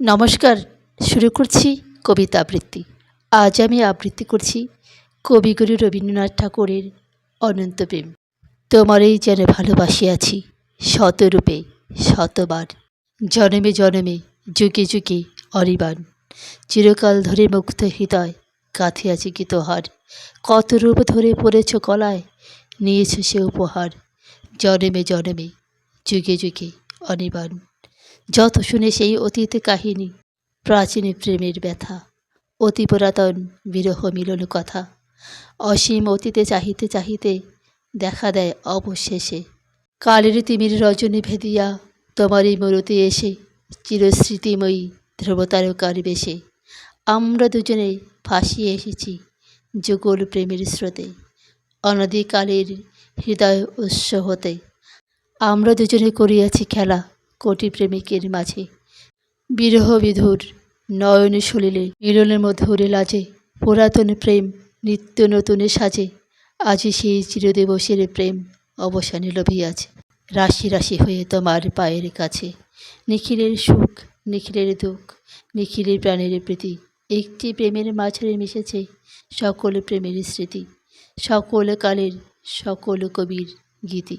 নমস্কার, শুরু করছি কবিতা আবৃত্তি। আজ আমি আবৃত্তি করছি কবিগুরু রবীন্দ্রনাথ ঠাকুরের অনন্ত প্রেম। তোমারই যেন ভালোবাসি আছি শতরূপে, শতবার। জনমে জনমে, যুগে যুগে অরিবান। চিরকাল ধরে মুগ্ধ হৃদয় কাঁথিয়াছি কি তোহার কত রূপ ধরে পড়েছ কলায়, নিয়েছ সে উপহার। জনমে জনমে, যুগে যুগে অনিবান। যত শুনে সেই অতীত কাহিনী, প্রাচীন প্রেমের ব্যথা, অতি পুরাতন বিরহ মিলন কথা, অসীম অতীতে চাহিতে চাহিতে দেখা দেয় অবশেষে। কালের তিমির রজনী ভেদিয়া তোমারই মরতে এসে, চিরস্মৃতিময়ী ধ্রুবতারকার বেশে। আমরা দুজনে ভাসিয়ে এসেছি যুগল প্রেমের স্রোতে অনধিকালের হৃদয় উৎস হতে। আমরা দুজনে করিয়াছি খেলা কোটি প্রেমিকের মাঝে। বিরহ বিধুর নয়ন সলিলে মিলনের মধুরে লাজে। পুরাতন প্রেম নিত্য নতুনে সাজে। আজি সেই চিরদিবসের প্রেম অবসানে লভিয়াছে রাশি রাশি হয়ে তোমার পায়ের কাছে। নিখিলের সুখ, নিখিলের দুঃখ, নিখিলের প্রাণের প্রীতি, একটি প্রেমের মাঝারে মিশেছে সকল প্রেমের স্মৃতি, সকল কালের সকল কবির গীতি।